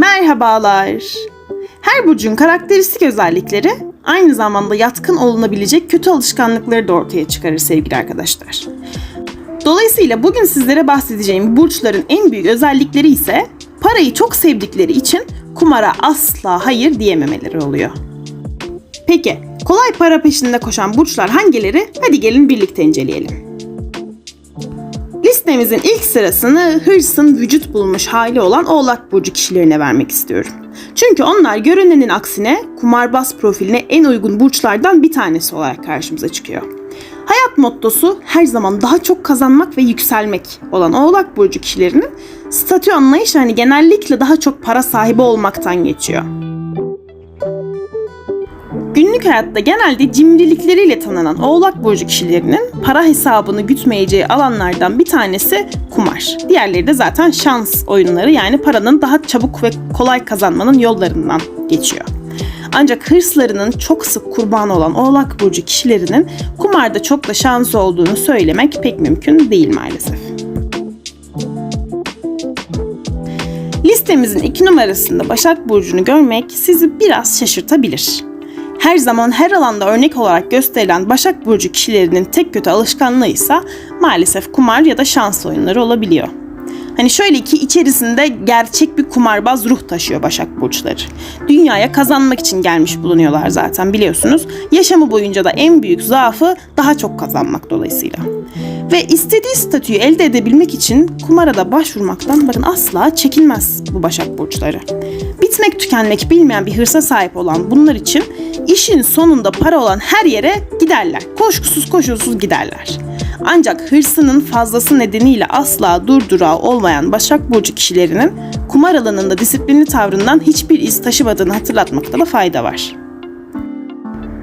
Merhabalar. Her burcun karakteristik özellikleri aynı zamanda yatkın olunabilecek kötü alışkanlıkları da ortaya çıkarır sevgili arkadaşlar. Dolayısıyla bugün sizlere bahsedeceğim burçların en büyük özellikleri ise parayı çok sevdikleri için kumara asla hayır diyememeleri oluyor. Peki, kolay para peşinde koşan burçlar hangileri? Hadi gelin birlikte inceleyelim. Listemizin ilk sırasını hırsın vücut bulmuş hali olan Oğlak Burcu kişilerine vermek istiyorum. Çünkü onlar görünenin aksine kumarbaz profiline en uygun burçlardan bir tanesi olarak karşımıza çıkıyor. Hayat mottosu her zaman daha çok kazanmak ve yükselmek olan Oğlak Burcu kişilerinin statü anlayışı hani genellikle daha çok para sahibi olmaktan geçiyor. Günlük hayatta genelde cimrilikleriyle tanınan Oğlak Burcu kişilerinin para hesabını gütmeyeceği alanlardan bir tanesi kumar. Diğerleri de zaten şans oyunları yani paranın daha çabuk ve kolay kazanmanın yollarından geçiyor. Ancak hırslarının çok sık kurbanı olan Oğlak Burcu kişilerinin kumarda çok da şansı olduğunu söylemek pek mümkün değil maalesef. Listemizin iki numarasında Başak Burcu'nu görmek sizi biraz şaşırtabilir. Her zaman her alanda örnek olarak gösterilen Başak Burcu kişilerinin tek kötü alışkanlığı ise maalesef kumar ya da şans oyunları olabiliyor. Hani şöyle ki içerisinde gerçek bir kumarbaz ruh taşıyor Başak Burçları. Dünyaya kazanmak için gelmiş bulunuyorlar zaten biliyorsunuz. Yaşamı boyunca da en büyük zaafı daha çok kazanmak dolayısıyla. Ve istediği statüyü elde edebilmek için kumara da başvurmaktan bakın asla çekinmez bu Başak Burçları. Bitmek tükenmek bilmeyen bir hırsa sahip olan bunlar için işin sonunda para olan her yere giderler. Koşkusuz koşulsuz giderler. Ancak hırsının fazlası nedeniyle asla durdurağı olmayan Başak Burcu kişilerinin kumar alanında disiplinli tavrından hiçbir iz taşımadığını hatırlatmakta da fayda var.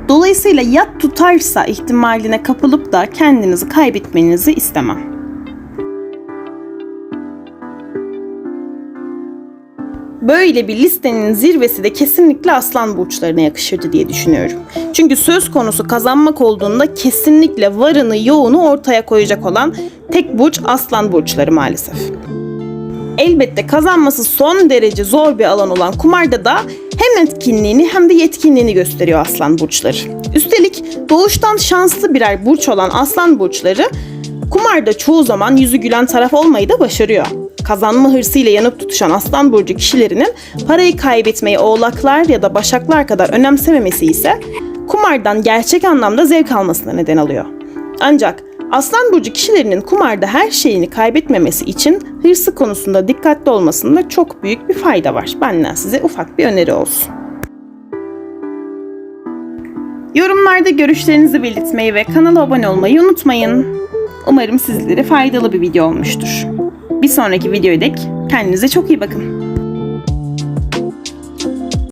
Dolayısıyla yat tutarsa ihtimaline kapılıp da kendinizi kaybetmenizi istemem. Böyle bir listenin zirvesi de kesinlikle aslan burçlarına yakışırdı diye düşünüyorum. Çünkü söz konusu kazanmak olduğunda kesinlikle varını yoğunu ortaya koyacak olan tek burç aslan burçları maalesef. Elbette kazanması son derece zor bir alan olan kumarda da hem etkinliğini hem de yetkinliğini gösteriyor aslan burçları. Üstelik doğuştan şanslı birer burç olan aslan burçları kumarda çoğu zaman yüzü gülen taraf olmayı da başarıyor kazanma hırsıyla yanıp tutuşan aslan burcu kişilerinin parayı kaybetmeyi oğlaklar ya da başaklar kadar önemsememesi ise kumardan gerçek anlamda zevk almasına neden alıyor. Ancak aslan burcu kişilerinin kumarda her şeyini kaybetmemesi için hırsı konusunda dikkatli olmasında çok büyük bir fayda var. Benden size ufak bir öneri olsun. Yorumlarda görüşlerinizi belirtmeyi ve kanala abone olmayı unutmayın. Umarım sizlere faydalı bir video olmuştur. Bir sonraki videoya dek kendinize çok iyi bakın.